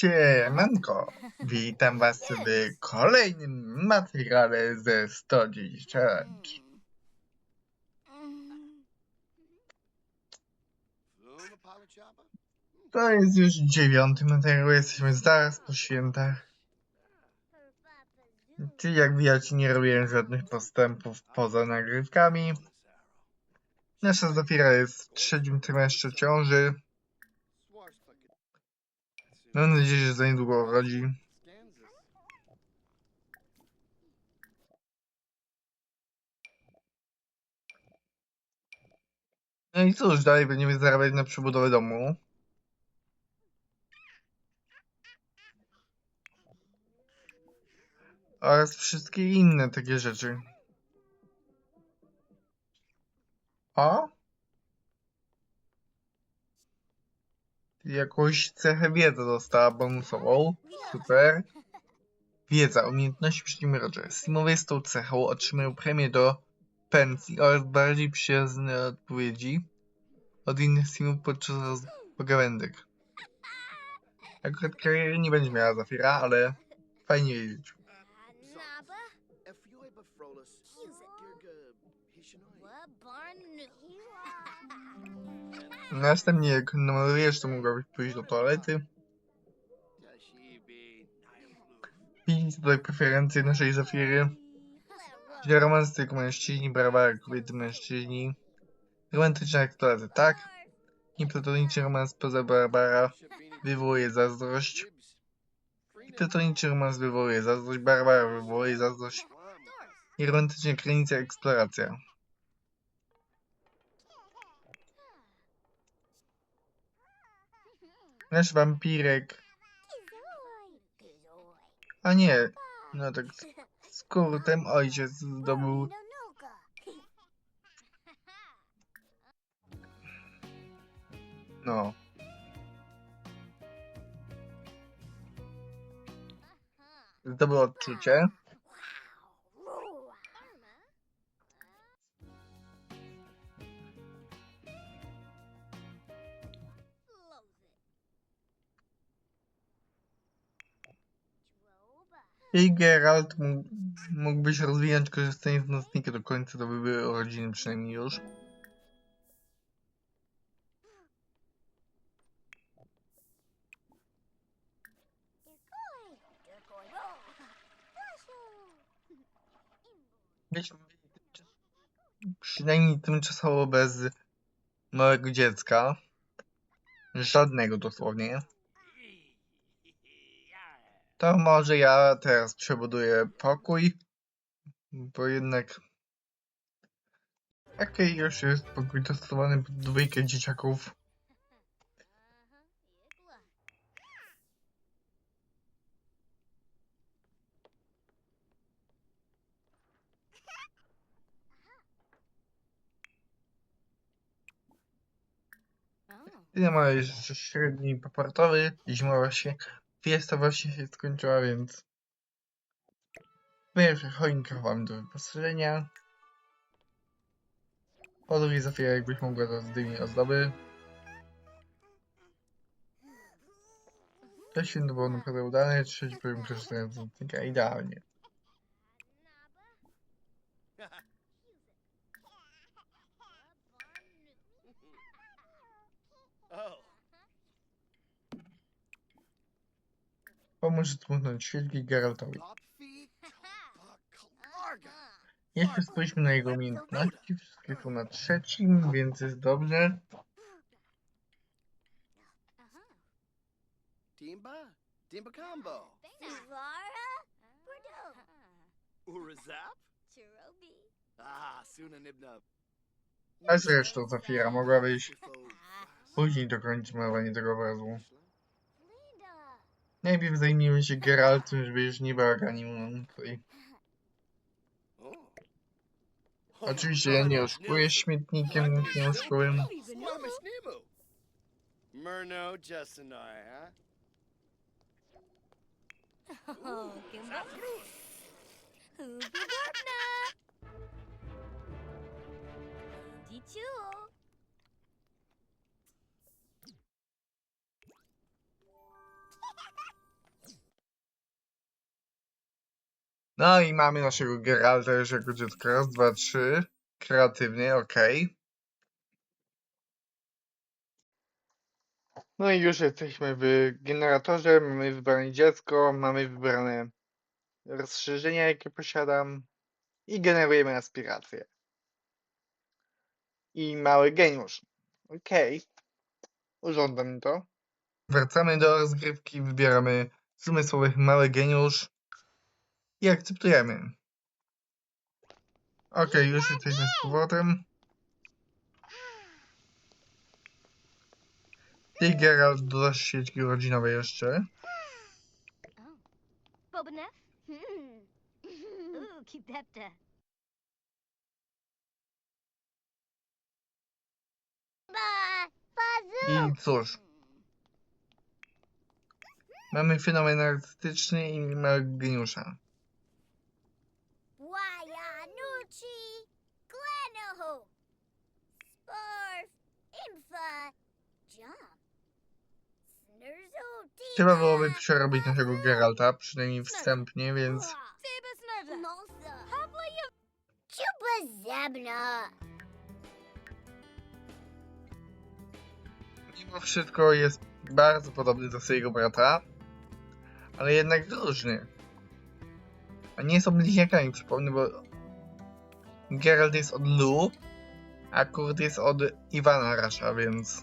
Siemanko, witam was w kolejnym materiale ze 110 Challenge. To jest już dziewiąty materiał, jesteśmy zaraz po świętach. Czyli jak widać nie robiłem żadnych postępów poza nagrywkami. Nasza Zafira jest w trzecim trymestrze ciąży. Mam nadzieję, że za niedługo urodzi. No i cóż, dalej będziemy zarabiać na przebudowę domu. Oraz wszystkie inne takie rzeczy. O? Jakąś cechę wiedzy dostała bonusową. Super. Wiedza, umiejętności przedsiębiorcze. Simowie z tą cechą otrzymają premię do pensji oraz bardziej przyjazne odpowiedzi od innych simów podczas pogawędek. Akurat kariery nie będzie miała Zafira, ale fajnie wiedzieć. Następnie jak namalujesz, to mogłabyś pójść do toalety. Widzicie tutaj preferencje naszej Zafiry. Gdzie romans mężczyźni, Barbara kobiety mężczyźni. Romantyczna jak toalety, tak. Nieplatoniczny romans poza Barbara wywołuje zazdrość. I platoniczny romans wywołuje zazdrość, Barbara wywołuje zazdrość. I romantyczna granica eksploracja. Nasz wampirek. A nie, no tak z- skrótem ojciec zdobył No. Zdobył odczucie. I Geralt mógł, mógłbyś rozwijać korzystanie z nocnika do końca, to by były urodziny przynajmniej już. Przynajmniej tymczasowo bez małego dziecka. Żadnego dosłownie. To może ja teraz przebuduję pokój, bo jednak Okej, już jest pokój dostosowany pod dwójkę dzieciaków. Ile ma jeszcze średni popartowy, zima właśnie, fiesta właśnie się skończyła, więc pierwsza choinka wam do wyposażenia. Po drugie Zofia, jakbyś mogła to zdejmij ozdoby. To święto było naprawdę udane, trzeci poziom korzystania z nocnika idealnie. Oh, Pomóż smutnąć świeczki Geraltowi. Jeszcze spójrzmy na jego umiejętności. Wszystkie są na trzecim, więc jest dobrze. Dimba, Dimba combo. Zara? Bordeaux. Urazap? Cherobi. Ah, Suna Nibna. A zresztą Zafira mogłabyś później dokończyć malowanie tego obrazu. Najpierw zajmijmy się Geraltem, żeby już nie baganił nam tutaj. Oczywiście ja nie oszukuję śmietnikiem, nic nie oszukuję. Squamish Nemo. Murno Justinai, huh? Oh, Gimba. Hoobie Dorpna. No i mamy naszego Geralta już jako dziecko. Raz, dwa, trzy. Kreatywnie, okej. No i już jesteśmy w generatorze, mamy wybrane dziecko, mamy wybrane rozszerzenia, jakie posiadam i generujemy aspiracje. I mały geniusz. Okej. Urządzam to. Wracamy do rozgrywki, wybieramy zmysłowych mały geniusz i akceptujemy. Okej, już jesteśmy z powrotem. I Geralt dodasz sieci rodzinowej jeszcze. Hmm. Ba. I cóż. Mamy fenomen artystyczny i małego geniusza. Trzeba byłoby przerobić naszego Geralta, przynajmniej wstępnie, więc mimo wszystko jest bardzo podobny do swojego brata, ale jednak różny. A nie są bliźniakami, przypomnę, bo Geralt jest od Lu, a Kurt jest od Iwana Rasza, więc...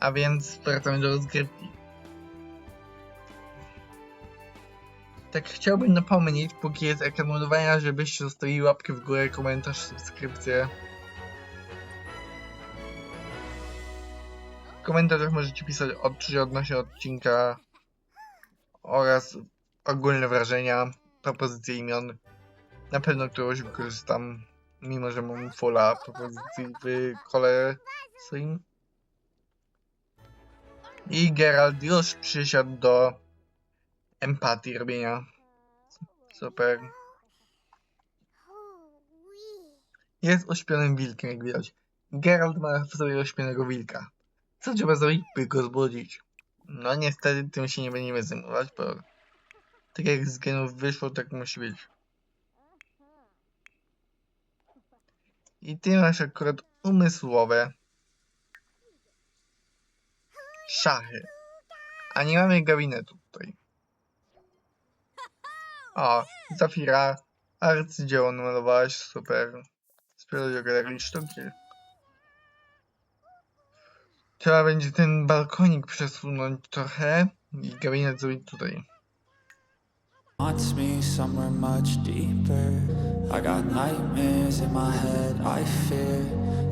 A więc wracamy do rozgrywki. Tak chciałbym napomnieć, póki jest ekran ładowania, żebyście zostawili łapkę w górę, komentarz, subskrypcję. W komentarzach możecie pisać odczucia odnośnie odcinka oraz ogólne wrażenia, propozycje imion. Na pewno któregoś wykorzystam, mimo że mam fulla propozycji w kole. I Geralt już przysiadł do empatii robienia. Super. Jest ośpionym wilkiem, jak widać. Geralt ma w sobie ośpionego wilka. Co trzeba zrobić, by go zbudzić? No niestety tym się nie będziemy zajmować, bo tak jak z genów wyszło, tak musi być. I ty masz akurat umysłowe szachy. A nie mamy gabinetu tutaj. O, Zafira, arcydzieło namalowałaś, super. Sprawdź do galerii sztuki. Trzeba będzie ten balkonik przesunąć trochę i gabinet zrobić tutaj. haunts me somewhere much deeper. I got nightmares in my head, I fear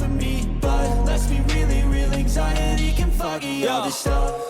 for me. But let's be really real, anxiety can foggy all this stuff.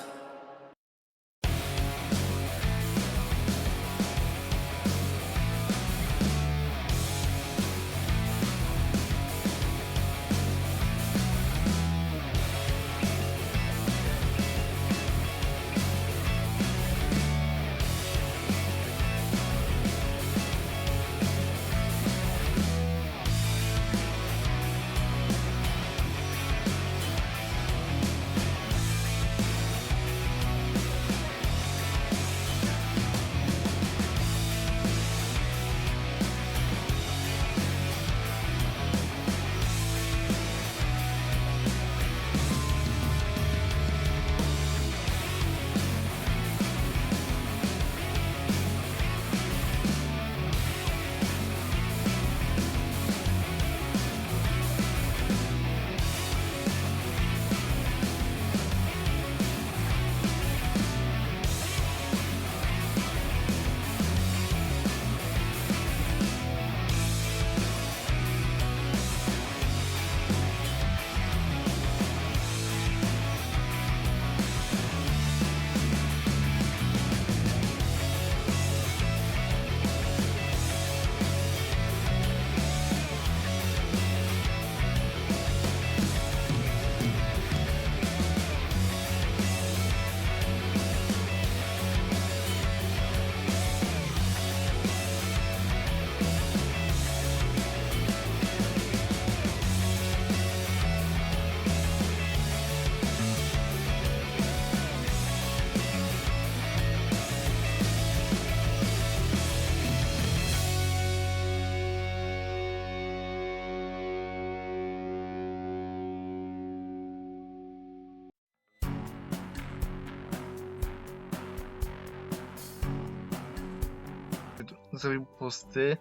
Zrobił pusty.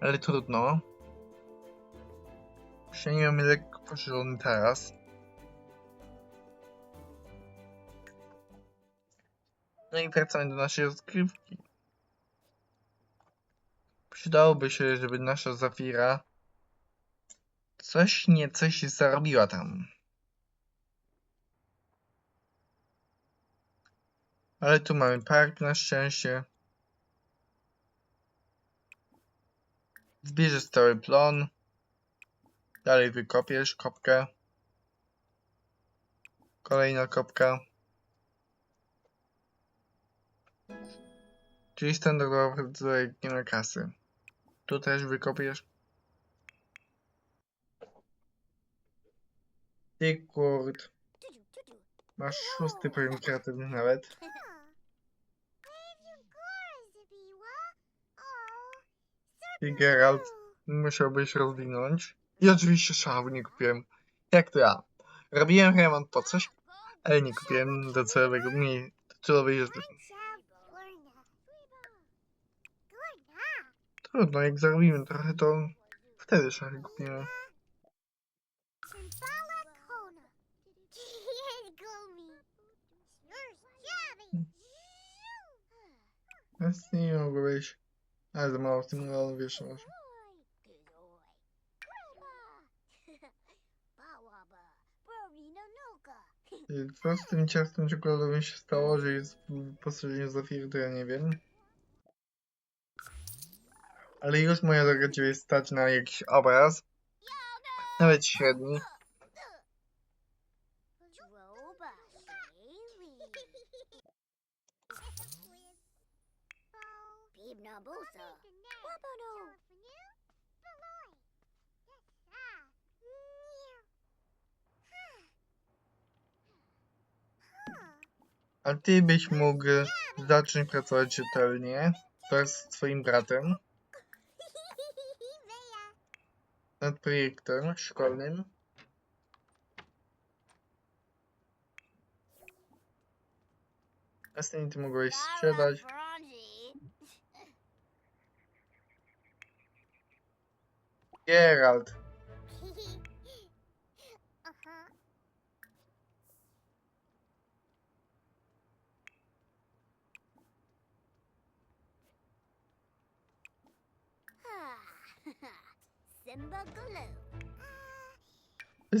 Ale trudno. Przynajmniej mamy lekko poszerzony teraz. No i wracamy do naszej rozgrywki. Przydałoby się, żeby nasza Zafira coś nie coś zarobiła tam. Ale tu mamy park na szczęście. Zbierzesz cały plon. Dalej wykopiesz kopkę. Kolejna kopka. Czyli standardowa procedura nie ma kasy. Tu też wykopiesz. Ty kurt. Masz szósty poziom kreatywny nawet. I Geralt musiałbyś rozwinąć. I oczywiście szału nie kupiłem. Jak to ja. Robiłem remont po coś, ale nie kupiłem docelowego, mniej docelowej rzeczy. Trudno, jak zarobimy trochę, to wtedy szachy kupimy. Więc nie mogłeś. Ale za mało w tym, no wiesz, masz. I co z tym ciastem czekoladowym się stało, że jest postrzeżenie zafiry, to ja nie wiem. Ale już moja droga ciebie stać na jakiś obraz. Nawet średni. A ty byś mógł zacząć pracować rzetelnie wraz z twoim bratem nad projektem szkolnym. Następnie ty mogłeś sprzedać. Geralt.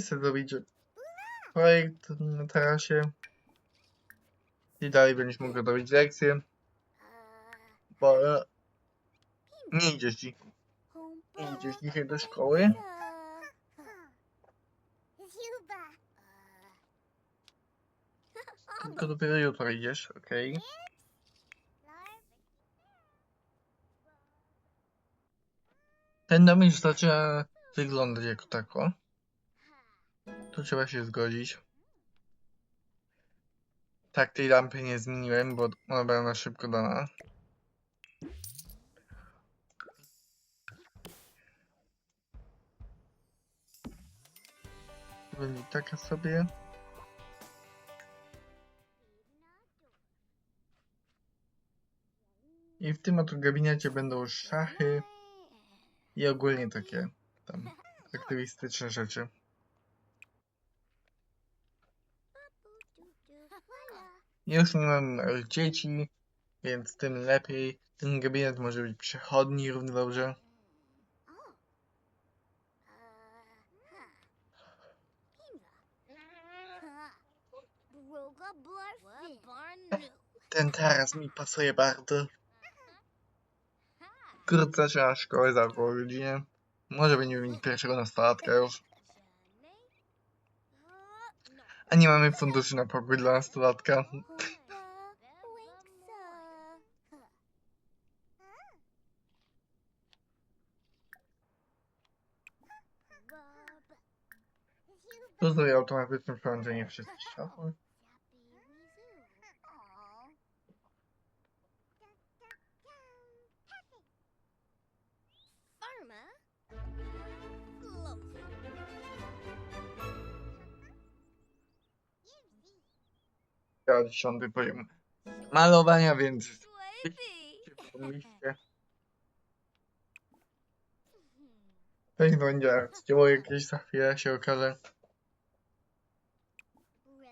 Chcę zrobić projekt na tarasie. I dalej będziesz mógł robić lekcje, bo e, nie idziesz dziś. Nie idziesz dzisiaj do szkoły. Tylko dopiero jutro idziesz, okej? Ten dom już zaczyna wyglądać jako tako. Tu trzeba się zgodzić. Tak, tej lampy nie zmieniłem, bo ona była na szybko dana. Będzie taka sobie. I w tym oto gabinecie będą szachy i ogólnie takie tam aktywistyczne rzeczy. Już nie mam dzieci, więc tym lepiej. Ten gabinet może być przechodni równie dobrze. Ten taras mi pasuje bardzo. Wkrótce zaczyna szkołę za około godzinie. Może będziemy mieć pierwszego nastolatka już. A nie mamy funduszy na pokój dla nastolatka. To zrobię automatyczne przełączenie wszystkich światła. Dziesiąty poziom malowania, więc pomyślcie. Pewnie będzie arcydzieło jakieś za chwilę się okaże.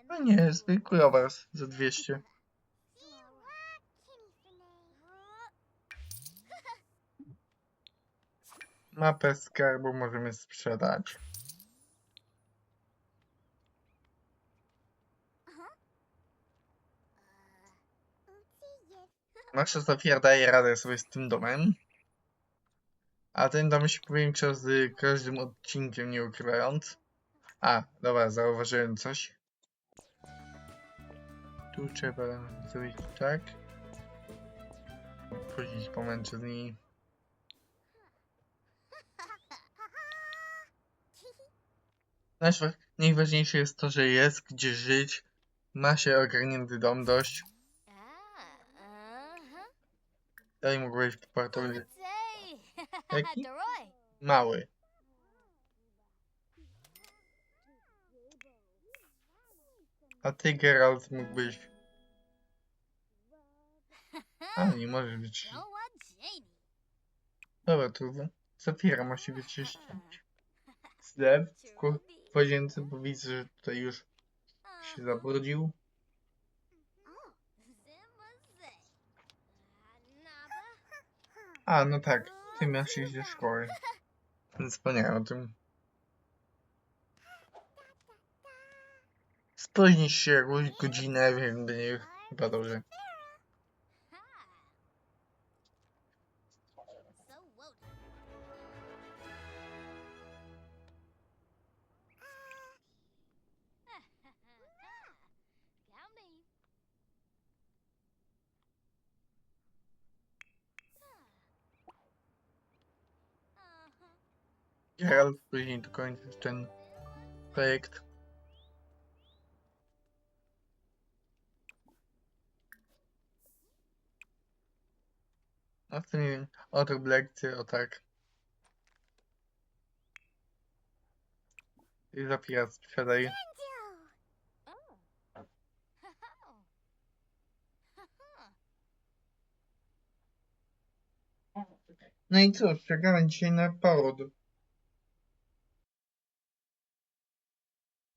No nie, zwykły obraz za 200. Mapę skarbu możemy sprzedać. Nasza Zofia daje radę sobie z tym domem. A ten dom się powiększa z każdym odcinkiem, nie ukrywając. A, dobra, zauważyłem coś. Tu trzeba zrobić tak. Puścić po mężczyźni. Znaczy, najważniejsze jest to, że jest gdzie żyć. Ma się ogarnięty dom dość. Dalej mógł być portowy Jaki? mały. A ty, Geralt, mógłbyś... A, nie może być... Dobra, to Zafira musi wyczyścić. Zlew w łazience, bo widzę, że tutaj już się zabrudził. A, no tak, ty masz iść do szkoły. Zapomniałem o tym. spóźnisz się jakąś godzinę, więc będzie chyba dobrze. Geralt później dokończysz ten projekt. W tym odrób lekcję, o tak. I zapija sprzedaj. Oh. No i cóż, czekamy dzisiaj na poród.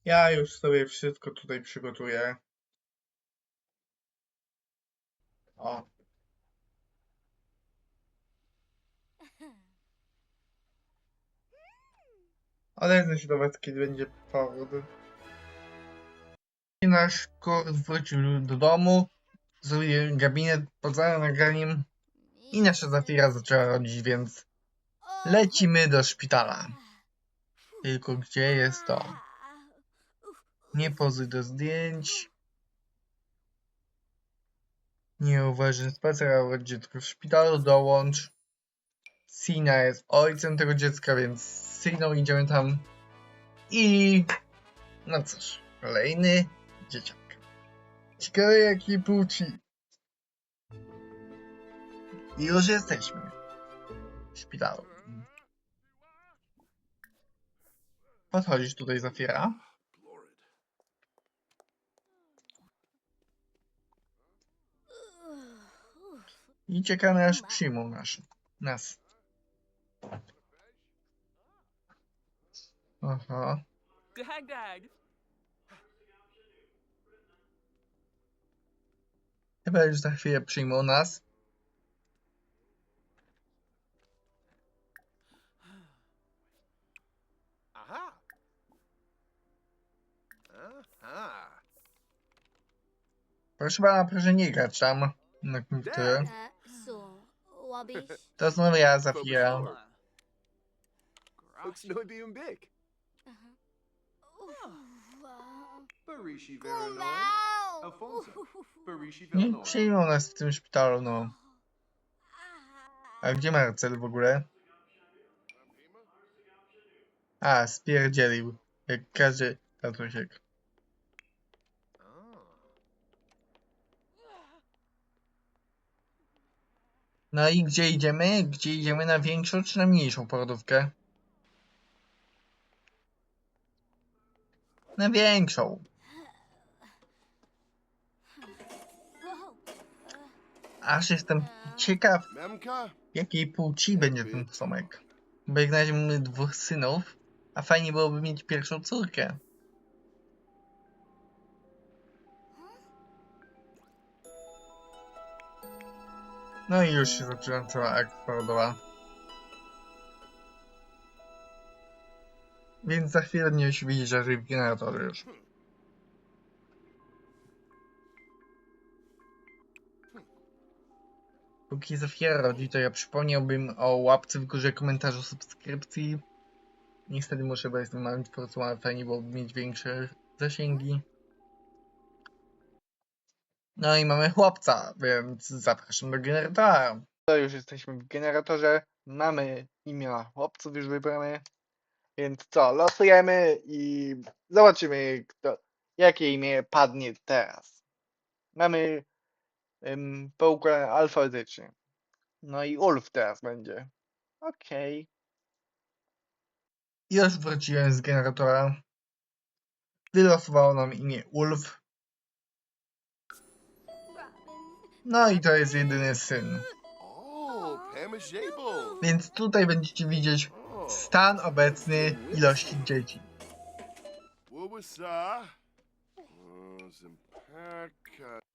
Ja już sobie wszystko tutaj przygotuję. O. Odezwę się do kiedy będzie poród. I nasz kurs wrócił do domu. Zrobiłem gabinet poza nagraniem. I nasza Zafira zaczęła rodzić, więc lecimy do szpitala. Tylko gdzie jest to? Nie pozuj do zdjęć. Nieuważny spacer, a dziecko w szpitalu, dołącz. Sina jest ojcem tego dziecka, więc z Siną idziemy tam. I... No cóż, kolejny dzieciak. Ciekawe jakiej płci. I już jesteśmy. W szpitalu. Podchodzisz tutaj Zafira. I czekamy aż przyjmą nasz, nas. Aha. Dag, dag. Chyba już za chwilę przyjmą nas. Aha. Aha. Proszę pana, proszę nie grać tam. Na komputerze. To znowu ja. Looks no. Barishi. Alfonso. Barishi Nie przyjmą nas w tym szpitalu, no. A gdzie Marcel w ogóle? A, spierdzielił. Jak każdy tatusiek. No i gdzie idziemy? Gdzie idziemy? Na większą czy na mniejszą porodówkę? Na większą. Aż jestem ciekaw, jakiej płci będzie ten psomek. Bo jak na razie mamy dwóch synów, a fajnie byłoby mieć pierwszą córkę. No i już się zaczyna cała akcja porodowa. Więc za chwilę nie się widzieć, że w generatorze już. Póki Zofia rodzi, to ja przypomniałbym o łapce w górze komentarzu, subskrypcji. Niestety muszę, jestem małym twórcą, ale fajnie byłoby mieć większe zasięgi. No i mamy chłopca, więc zapraszam do generatora. To już jesteśmy w generatorze. Mamy imiona chłopców już wybrane. Więc co, losujemy i zobaczymy, kto, jakie imię padnie teraz. Mamy um, poukładane alfabetycznie. No i Ulf teraz będzie. Okej. Już wróciłem z generatora. Wylosowało nam imię Ulf. No i to jest jedyny syn. Więc tutaj będziecie widzieć stan obecny ilości dzieci.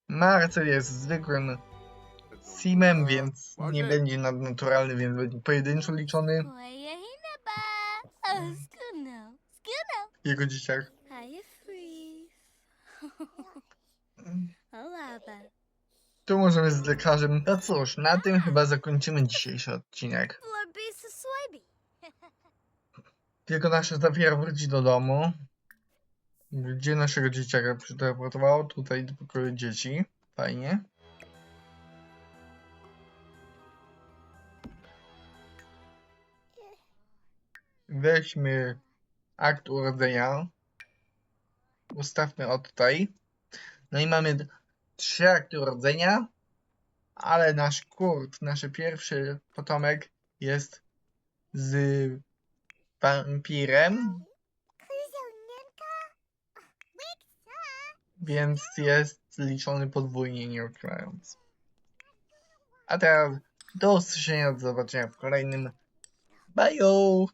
Marcel jest zwykłym simem, więc nie będzie nadnaturalny, więc będzie pojedynczo liczony jego dzieciak. Tu możemy z lekarzem. No cóż, na tym chyba zakończymy dzisiejszy odcinek. Tylko nasza Zafira wróci do domu. Gdzie naszego dzieciaka przeteleportowało? Tutaj do pokoju dzieci. Fajnie. Weźmy akt urodzenia. Ustawmy o tutaj. No i mamy trzy akty urodzenia, ale nasz Kurt, nasz pierwszy potomek jest z wampirem, więc jest liczony podwójnie, nie ukrywając. A teraz do usłyszenia, do zobaczenia w kolejnym. Bye!